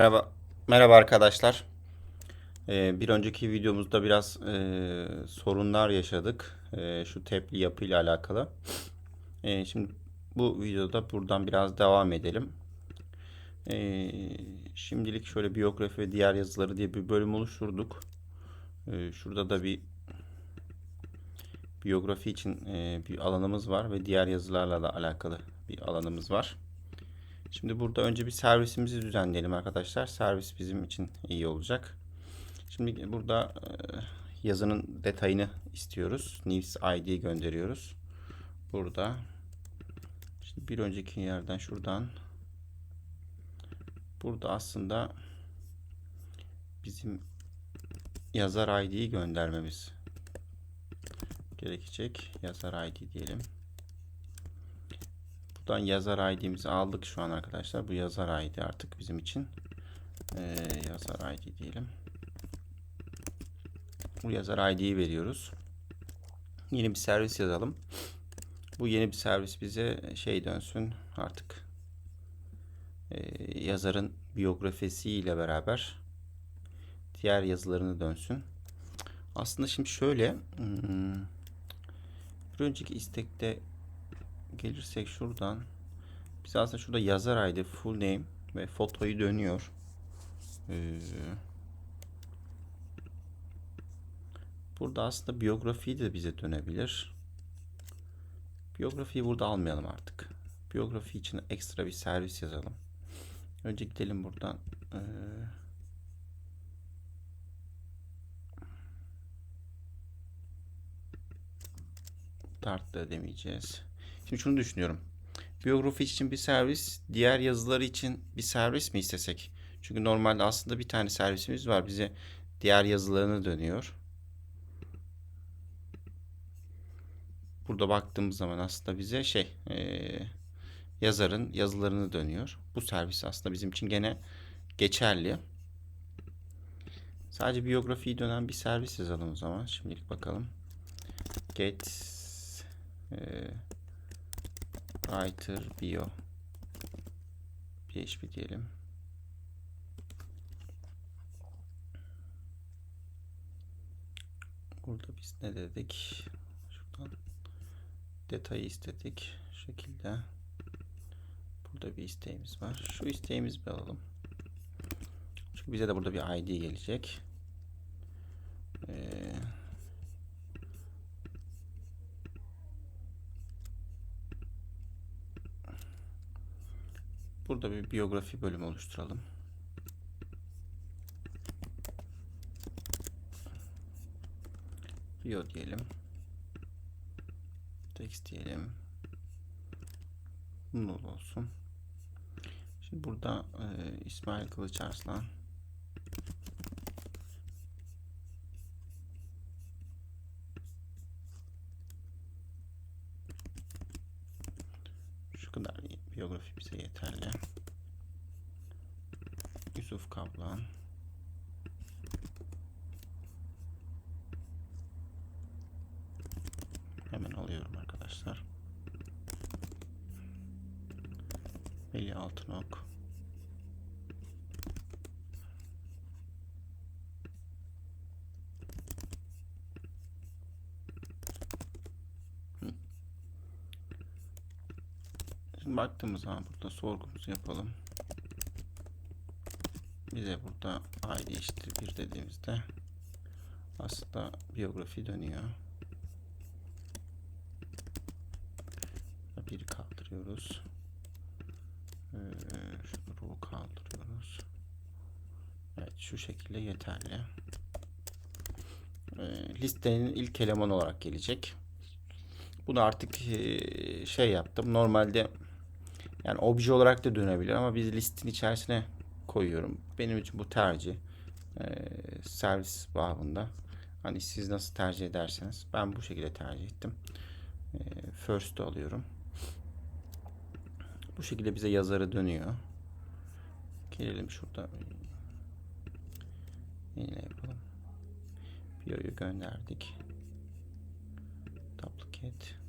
Merhaba, merhaba arkadaşlar. Ee, bir önceki videomuzda biraz e, sorunlar yaşadık. E, şu tepli yapıyla alakalı. E, şimdi bu videoda buradan biraz devam edelim. E, şimdilik şöyle biyografi ve diğer yazıları diye bir bölüm oluşturduk. E, şurada da bir biyografi için e, bir alanımız var ve diğer yazılarla da alakalı bir alanımız var. Şimdi burada önce bir servisimizi düzenleyelim arkadaşlar. Servis bizim için iyi olacak. Şimdi burada e, yazının detayını istiyoruz. News ID gönderiyoruz. Burada. Şimdi bir önceki yerden şuradan. Burada aslında bizim yazar ID'yi göndermemiz gerekecek. Yazar ID diyelim. Buradan yazar ID'mizi aldık şu an arkadaşlar. Bu yazar ID artık bizim için. Ee, yazar ID diyelim. Bu yazar ID'yi veriyoruz. Yeni bir servis yazalım. Bu yeni bir servis bize şey dönsün artık. Ee, yazarın biyografisiyle beraber diğer yazılarını dönsün. Aslında şimdi şöyle hmm, bir önceki istekte gelirsek şuradan biz aslında şurada yazar ID, full name ve fotoyu dönüyor. Ee, burada aslında biyografiyi de bize dönebilir. Biyografiyi burada almayalım artık. Biyografi için ekstra bir servis yazalım. Önce gidelim buradan. Ee, Start da demeyeceğiz. Şimdi şunu düşünüyorum. Biyografi için bir servis, diğer yazıları için bir servis mi istesek? Çünkü normalde aslında bir tane servisimiz var. Bize diğer yazılarını dönüyor. Burada baktığımız zaman aslında bize şey e, yazarın yazılarını dönüyor. Bu servis aslında bizim için gene geçerli. Sadece biyografiyi dönen bir servis yazalım o zaman. Şimdilik bakalım. Get e, writer bio php diyelim. Burada biz ne dedik? Şuradan detayı istedik. Şekilde. Burada bir isteğimiz var. Şu isteğimizi alalım. Çünkü bize de burada bir ID gelecek. Burada bir biyografi bölümü oluşturalım. Bio diyelim. Text diyelim. Null olsun. Şimdi burada e, İsmail Kılıç Şu kadar biyografi bize yeterli. Yusuf Kaplan. Hemen alıyorum arkadaşlar. Melih Altınok. Baktığımız zaman burada sorgumuzu yapalım. Bize burada ID eşittir 1 dediğimizde aslında biyografi dönüyor. Biri kaldırıyoruz. Ee, row kaldırıyoruz. Evet şu şekilde yeterli. Ee, listenin ilk elemanı olarak gelecek. Bunu artık e, şey yaptım. Normalde yani obje olarak da dönebilir ama biz listin içerisine koyuyorum. Benim için bu tercih. Ee, servis babında. Hani siz nasıl tercih ederseniz. Ben bu şekilde tercih ettim. Ee, first'ı alıyorum. Bu şekilde bize yazarı dönüyor. Gelelim şurada. Yine yapalım. Bio'yu gönderdik. Duplicate.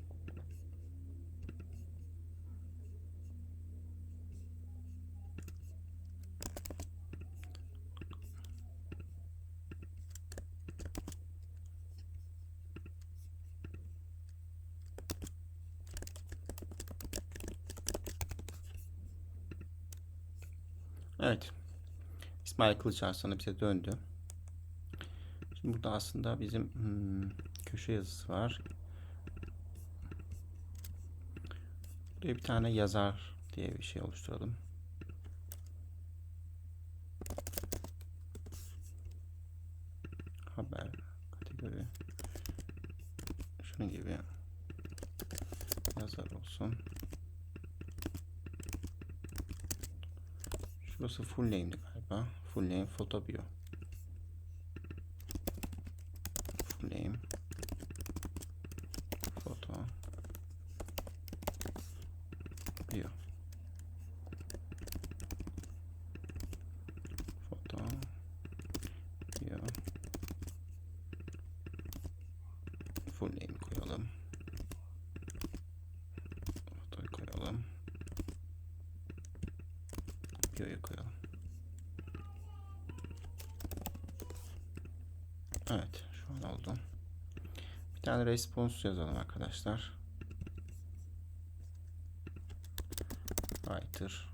Evet. İsmail Kılıç Arslan'ı bize döndü. Şimdi burada aslında bizim hmm, köşe yazısı var. Buraya bir tane yazar diye bir şey oluşturalım. Haber kategori şunun gibi yazar olsun. Şurası full name'di galiba. Full name photobio. Full name foto bio. Foto bio. Full name koyalım. Fotoyu koyalım. Bio'yu koyalım. Evet, şu an oldu. Bir tane response yazalım arkadaşlar. Writer.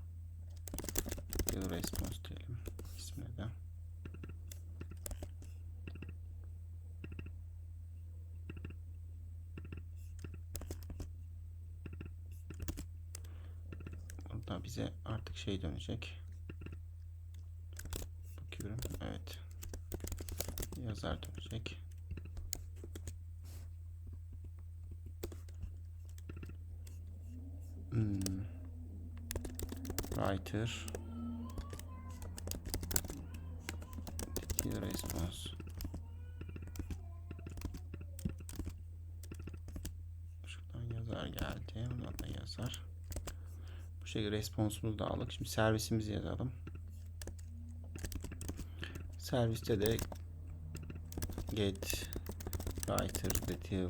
Response diyelim ismine de. Burada bize artık şey dönecek. Bakıyorum. Evet. Yazar dönecek. Hmm. Writer. Detail response. Şuradan yazar geldi. Buradan da yazar. Bu şekilde responsumuzu da aldık. Şimdi servisimizi yazalım. Serviste de get writer detail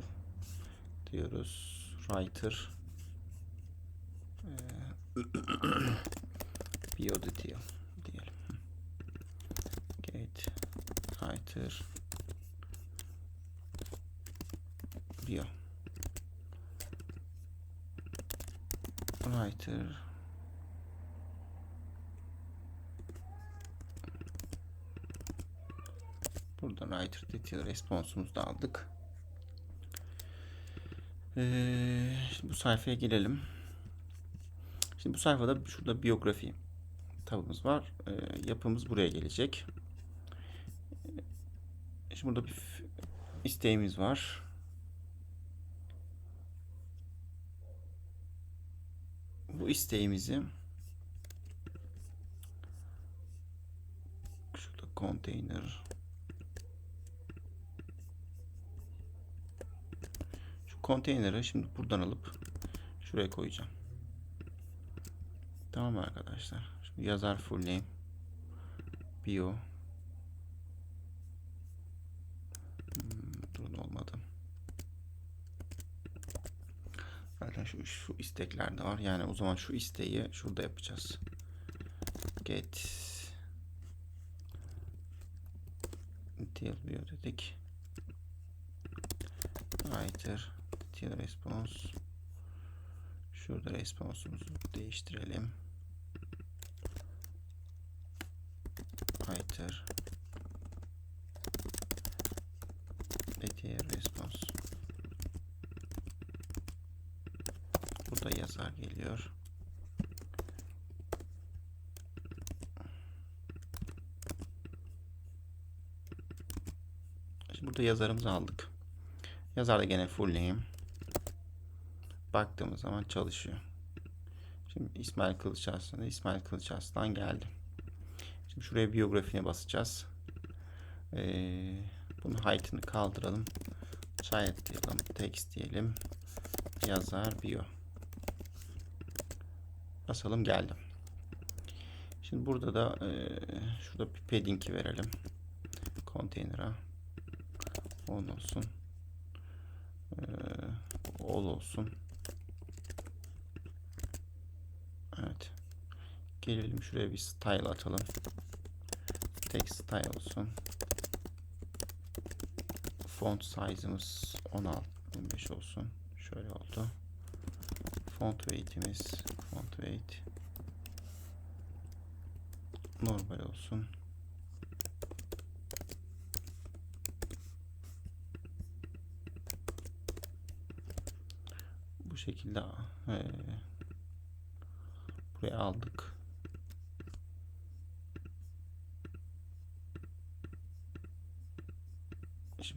diyoruz. Writer bio detail diyelim. Get writer bio writer Buradan writer detail response'umuzu da aldık. Ee, bu sayfaya girelim. Şimdi bu sayfada şurada biyografi tabımız var. Ee, yapımız buraya gelecek. Şimdi burada bir isteğimiz var. Bu isteğimizi şurada container konteyneri şimdi buradan alıp şuraya koyacağım. Tamam arkadaşlar. Şimdi yazar full name bio hmm, durun olmadı. Zaten şu, şu istekler de var. Yani o zaman şu isteği şurada yapacağız. Get detail bio dedik. Writer detail response Şurada responsumuzu değiştirelim. Writer detail response Burada yazar geliyor. Şimdi burada yazarımızı aldık. Yazar da gene full name. Baktığımız zaman çalışıyor. Şimdi İsmail Kılıç Arslan, İsmail Kılıç Arslan geldi. Şimdi şuraya biyografine basacağız. Ee, bunun height'ını kaldıralım. Child diyelim, text diyelim. Yazar bio. Basalım geldi. Şimdi burada da e, şurada bir padding'i verelim. Container'a. 10 olsun. Ee, all olsun. Evet. Gelelim şuraya bir style atalım. Text style olsun. Font size'ımız 16 15 olsun. Şöyle oldu. Font weight'imiz font weight normal olsun. Bu şekilde eee, buraya aldık.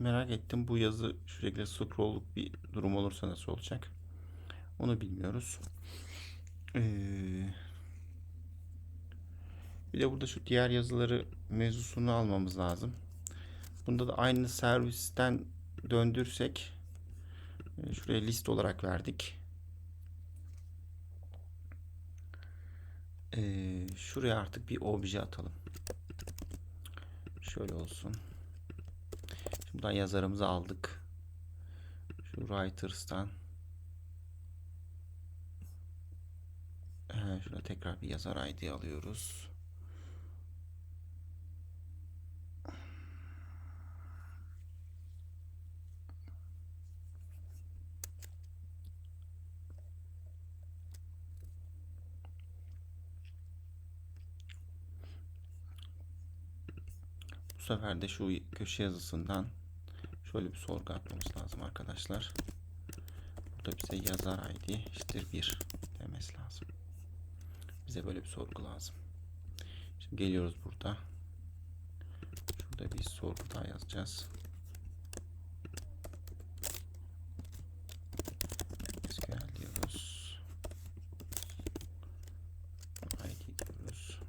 Merak ettim bu yazı şekilde scroll'luk bir durum olursa nasıl olacak? Onu bilmiyoruz. Ee, bir de burada şu diğer yazıları mevzusunu almamız lazım. Bunda da aynı servisten döndürsek e, şuraya list olarak verdik. Ee, şuraya artık bir obje atalım. Şöyle olsun. Buradan yazarımızı aldık. Şu Writers'tan. Ee, şurada tekrar bir yazar ID alıyoruz. Bu sefer de şu köşe yazısından şöyle bir sorgu atmamız lazım arkadaşlar. Burada bize yazar ID eşittir 1 demesi lazım. Bize böyle bir sorgu lazım. Şimdi geliyoruz burada. Şurada bir sorgu daha yazacağız. SQL diyoruz. ID diyoruz.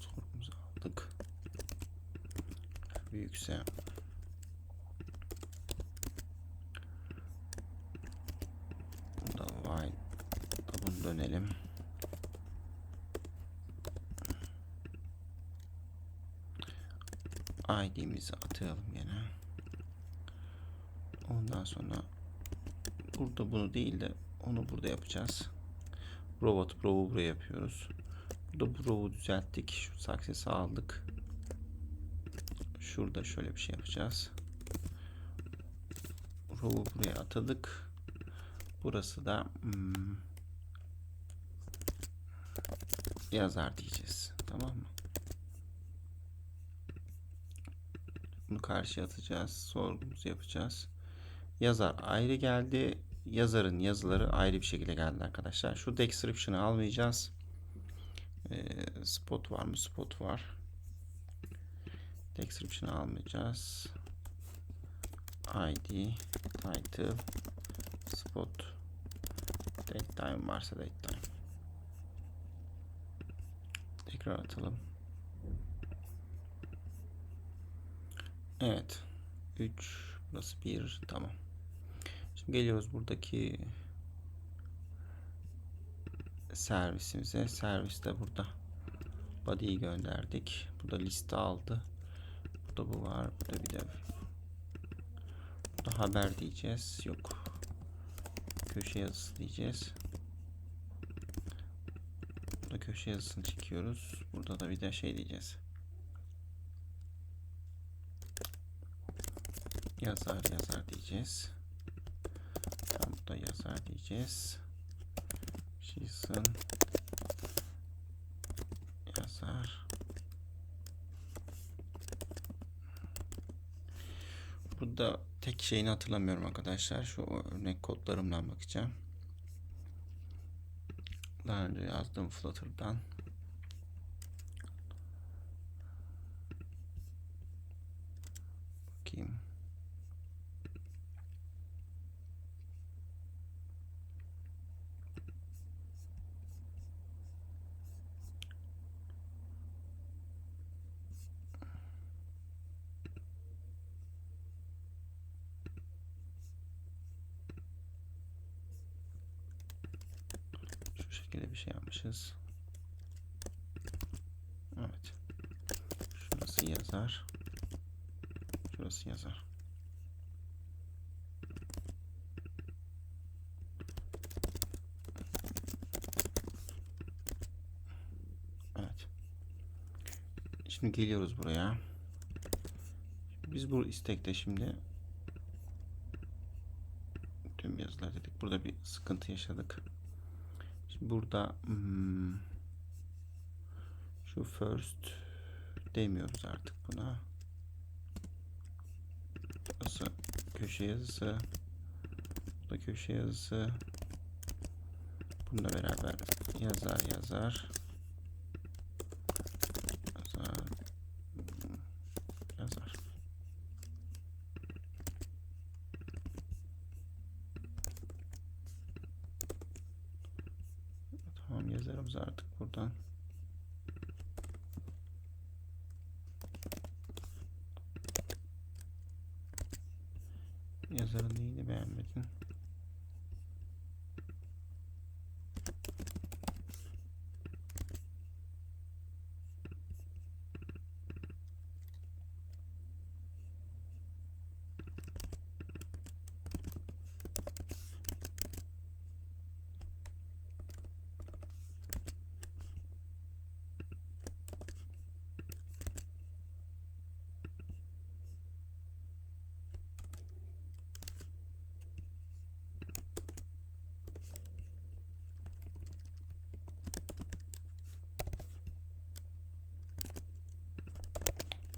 Sorgumuzu aldık. Büyükse Burada while bunu dönelim. ID'mizi atayalım yine. Ondan sonra burada bunu değil de onu burada yapacağız. Robot Brow'u buraya yapıyoruz. Burada Brow'u düzelttik. Şu success'ı aldık. Şurada şöyle bir şey yapacağız. Row'u buraya atadık. Burası da hmm, yazar diyeceğiz. Tamam mı? Bunu karşıya atacağız. Sorgumuzu yapacağız. Yazar ayrı geldi. Yazarın yazıları ayrı bir şekilde geldi arkadaşlar. Şu description'ı almayacağız. Ee, spot var mı? Spot var. Description'ı almayacağız. ID, title, spot, date time varsa date time. Tekrar atalım. Evet. 3 burası 1 tamam. Şimdi geliyoruz buradaki servisimize. Servis de burada. Body'yi gönderdik. Burada liste aldı. Burada bu var. Burada bir de burada haber diyeceğiz. Yok. Köşe yazısı diyeceğiz. Burada köşe yazısını çekiyoruz. Burada da bir de şey diyeceğiz. Yazar yazar diyeceğiz. Tam burada yazar diyeceğiz. JSON yazar. Burada tek şeyini hatırlamıyorum arkadaşlar. Şu örnek kodlarımdan bakacağım. Daha önce yazdığım Flutter'dan. Şekilde bir şey yapmışız. Evet. Şurası yazar. Şurası yazar. Evet. Şimdi geliyoruz buraya. Biz bu istekte şimdi tüm yazılar dedik. Burada bir sıkıntı yaşadık. Burada hmm, şu first demiyoruz artık buna. Burası köşe yazısı. Bu da köşe yazısı. Bununla beraber yazar. Yazar. hmm, Yazar. Tamam yazarımız artık buradan. Yazarın neyini beğenmedin?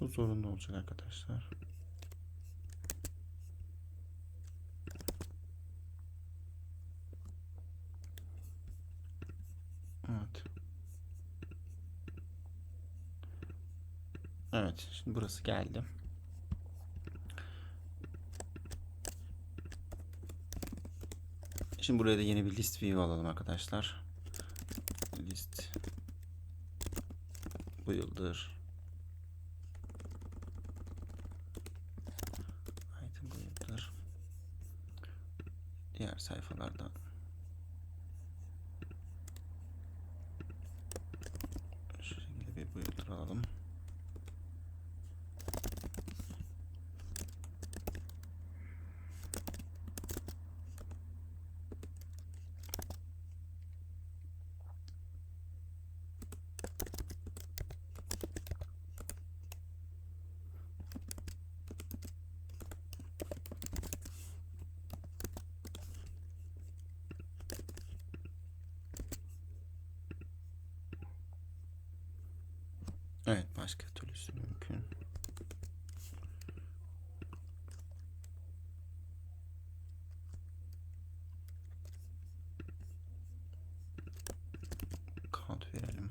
Bu zorunlu olacak arkadaşlar. Evet. Evet, şimdi burası geldi. Şimdi buraya da yeni bir list view alalım arkadaşlar. List bu yıldır item bu yıldır diğer sayfalarda şu şekilde bir bu yıldır alalım. Evet başka türlüsü mümkün. Count verelim.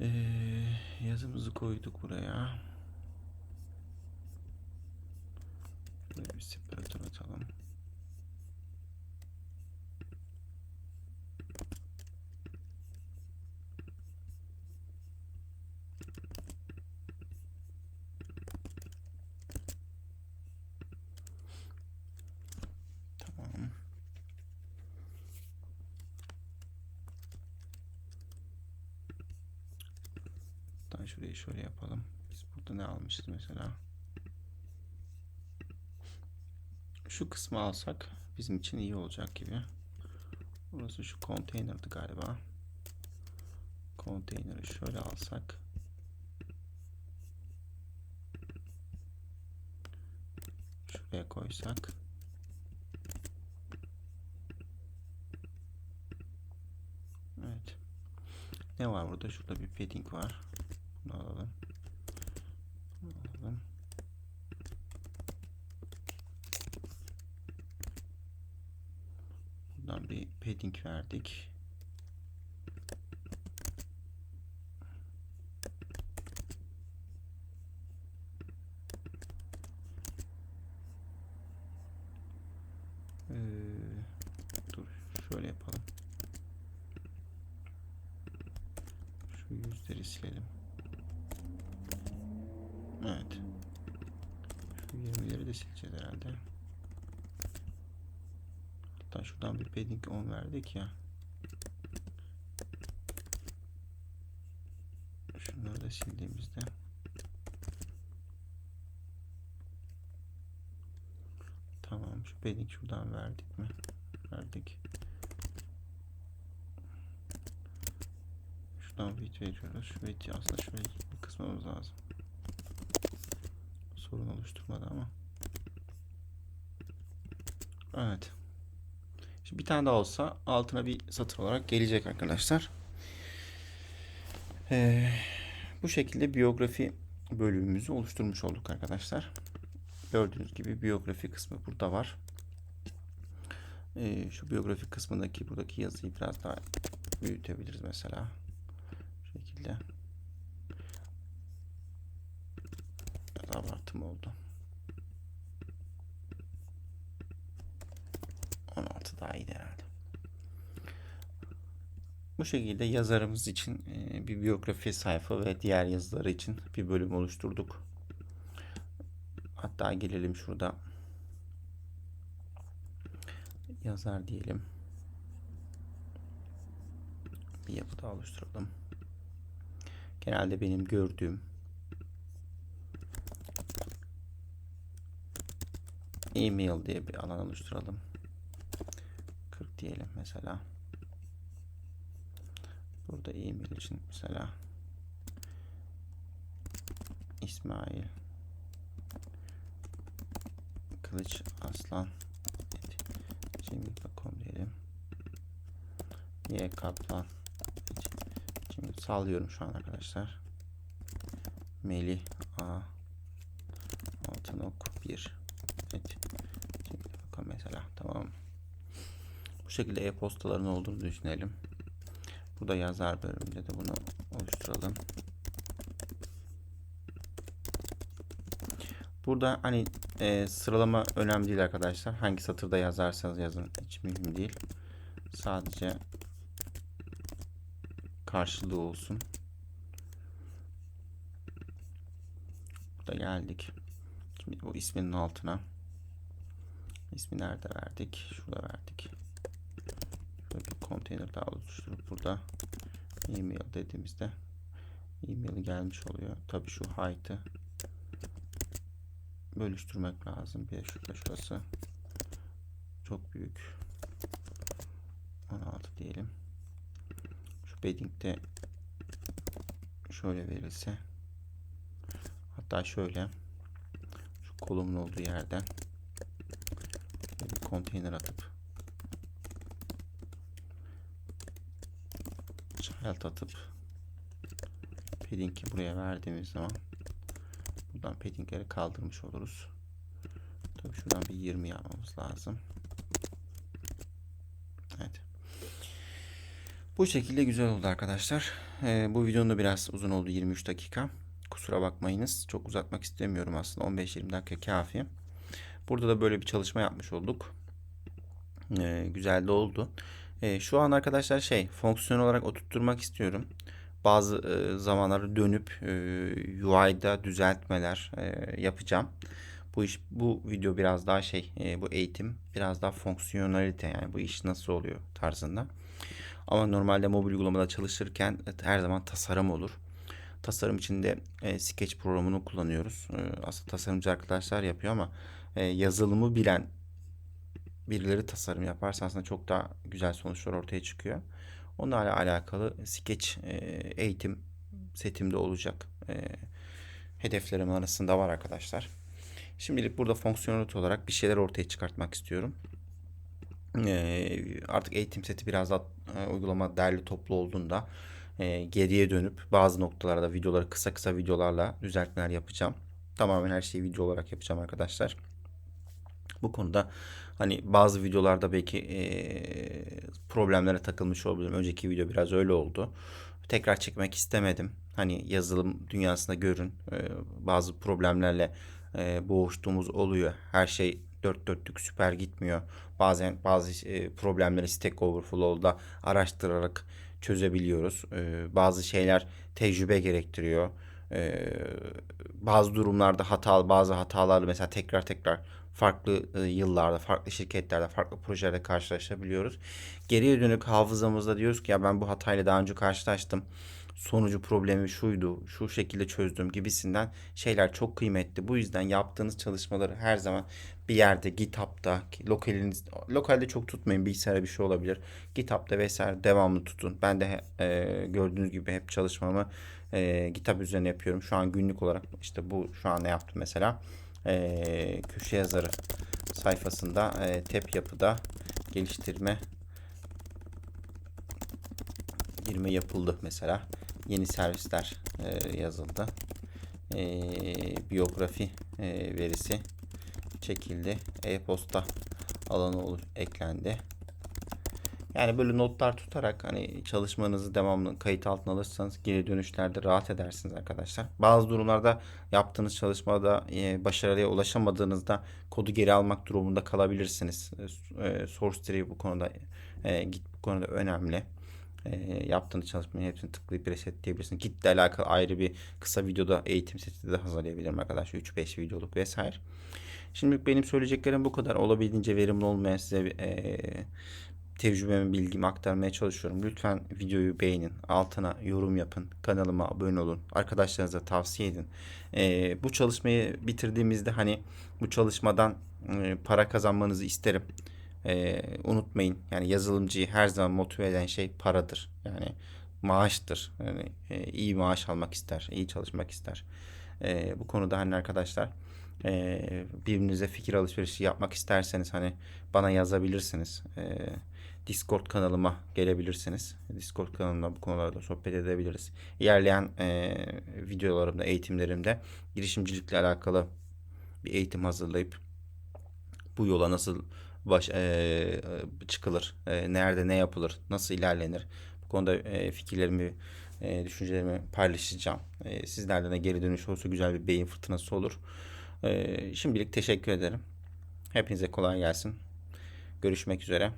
Ee, yazımızı koyduk buraya. Buraya bir separatör atalım. Tamam. Hatta şurayı şöyle yapalım. Biz burada ne almışız mesela? Şu kısmı alsak bizim için iyi olacak gibi. Burası şu konteynerdi galiba. Konteyneri şöyle alsak. Şuraya koysak. Evet. Ne var burada? Şurada bir padding var. Bunu alalım. Bunu alalım. Padding verdik. Ee, dur şöyle yapalım. Şu yüzleri silelim. Evet. Şu 20'leri de sileceğiz herhalde. Hatta şuradan bir padding 10 verdik ya. Şunları da sildiğimizde Tamam şu padding şuradan verdik mi? Verdik. Şuradan width veriyoruz. Şu width'i aslında bir kısmamız lazım. Sorun oluşturmadı ama. Evet. Bir tane daha olsa altına bir satır olarak gelecek arkadaşlar. Ee, bu şekilde biyografi bölümümüzü oluşturmuş olduk arkadaşlar. Gördüğünüz gibi biyografi kısmı burada var. Ee, şu biyografi kısmındaki buradaki yazıyı biraz daha büyütebiliriz mesela. Bu şekilde. Biraz abartım oldu. 16 daha iyi herhalde. Bu şekilde yazarımız için e, bir biyografi sayfa ve diğer yazıları için bir bölüm oluşturduk. Hatta gelelim şurada yazar diyelim. Bir yapı daha oluşturalım. Genelde benim gördüğüm e-mail diye bir alan oluşturalım. 40 diyelim mesela. Burada e-mail için mesela İsmail Kılıç Aslan gmail.com diyelim. Y Kaplan Şimdi sallıyorum şu an arkadaşlar. Melih A Altınok 1 evet. Gmail.com mesela tamam. Şekilde e-postaların olduğunu düşünelim. Burada yazar bölümünde de bunu oluşturalım. Burada hani e, sıralama önemli değil arkadaşlar. Hangi satırda yazarsanız yazın hiç mühim değil. Sadece karşılığı olsun. Burada geldik. Şimdi bu isminin altına ismi nerede verdik? Şurada verdik. Şöyle bir konteyner daha oluşturup burada e-mail dediğimizde e-mail gelmiş oluyor. Tabii şu height'ı bölüştürmek lazım. Bir şurada şurası çok büyük. 16 diyelim. Şu padding'de şöyle verilse hatta şöyle şu kolumun olduğu yerden bir konteyner atıp child atıp padding'i buraya verdiğimiz zaman buradan padding'leri kaldırmış oluruz. Tabii şuradan bir 20 yapmamız lazım. Evet. Bu şekilde güzel oldu arkadaşlar. Ee, bu videonun da biraz uzun oldu 23 dakika. Kusura bakmayınız. Çok uzatmak istemiyorum aslında. 15-20 dakika kafi. Burada da böyle bir çalışma yapmış olduk. Ee, güzel de oldu. Ee, şu an arkadaşlar şey fonksiyon olarak oturtturmak istiyorum. Bazı e, zamanları dönüp e, UI'da düzeltmeler e, yapacağım. Bu iş bu video biraz daha şey e, bu eğitim biraz daha fonksiyonelite yani bu iş nasıl oluyor tarzında. Ama normalde mobil uygulamada çalışırken her zaman tasarım olur. Tasarım için de e, Sketch programını kullanıyoruz. E, aslında tasarımcı arkadaşlar yapıyor ama e, yazılımı bilen birileri tasarım yaparsa aslında çok daha güzel sonuçlar ortaya çıkıyor. Onlarla alakalı Sketch e, eğitim setimde olacak. E, hedeflerim arasında var arkadaşlar. Şimdilik burada fonksiyonelite olarak bir şeyler ortaya çıkartmak istiyorum. E, artık eğitim seti biraz daha uygulama derli toplu olduğunda geriye dönüp bazı noktalarda videoları kısa kısa videolarla düzeltmeler yapacağım. Tamamen her şeyi video olarak yapacağım arkadaşlar. Bu konuda hani bazı videolarda belki e, problemlere takılmış olabilirim. Önceki video biraz öyle oldu. Tekrar çekmek istemedim. Hani yazılım dünyasında görün e, bazı problemlerle e, boğuştuğumuz oluyor. Her şey dört dörtlük süper gitmiyor. Bazen bazı e, problemleri Stack Overflow'da araştırarak çözebiliyoruz. E, bazı şeyler tecrübe gerektiriyor. E, bazı durumlarda hatalı bazı hatalarla mesela tekrar tekrar farklı e, yıllarda, farklı şirketlerde, farklı projelerde karşılaşabiliyoruz. Geriye dönük hafızamızda diyoruz ki ya ben bu hatayla daha önce karşılaştım. Sonucu problemi şuydu, şu şekilde çözdüm gibisinden şeyler çok kıymetli. Bu yüzden yaptığınız çalışmaları her zaman bir yerde GitHub'da, lokaliniz, lokalde çok tutmayın bilgisayara bir şey olabilir. GitHub'da vesaire devamlı tutun. Ben de e, gördüğünüz gibi hep çalışmamı e, GitHub üzerine yapıyorum. Şu an günlük olarak işte bu şu an ne yaptım mesela e, köşe yazarı sayfasında e, tep yapıda geliştirme girme yapıldı mesela. Yeni servisler e, yazıldı. E, biyografi e, verisi çekildi. E-posta alanı eklendi. Yani böyle notlar tutarak hani çalışmanızı devamlı kayıt altına alırsanız geri dönüşlerde rahat edersiniz arkadaşlar. Bazı durumlarda yaptığınız çalışmada e, başarıya ulaşamadığınızda kodu geri almak durumunda kalabilirsiniz. E, source tree bu konuda e, git bu konuda önemli. E, yaptığınız çalışmanın hepsini tıklayıp resetleyebilirsiniz. Git ile alakalı ayrı bir kısa videoda eğitim seti de hazırlayabilirim arkadaşlar. 3-5 videoluk vesaire. Şimdi benim söyleyeceklerim bu kadar. Olabildiğince verimli olmayan size e, tecrübemi, bilgimi aktarmaya çalışıyorum. Lütfen videoyu beğenin, altına yorum yapın, kanalıma abone olun, arkadaşlarınıza tavsiye edin. E, bu çalışmayı bitirdiğimizde hani bu çalışmadan e, para kazanmanızı isterim. E, unutmayın yani yazılımcıyı her zaman motive eden şey paradır. Yani maaştır. Yani e, iyi maaş almak ister, iyi çalışmak ister. E, bu konuda hani arkadaşlar e, birbirinize fikir alışverişi yapmak isterseniz hani bana yazabilirsiniz. E, Discord kanalıma gelebilirsiniz. Discord kanalımda bu konularda sohbet edebiliriz. İlerleyen e, videolarımda, eğitimlerimde girişimcilikle alakalı bir eğitim hazırlayıp bu yola nasıl baş e, çıkılır, e, nerede ne yapılır, nasıl ilerlenir bu konuda e, fikirlerimi, e, düşüncelerimi paylaşacağım. E, sizlerden de geri dönüş olsa güzel bir beyin fırtınası olur. E, şimdilik teşekkür ederim. Hepinize kolay gelsin. Görüşmek üzere.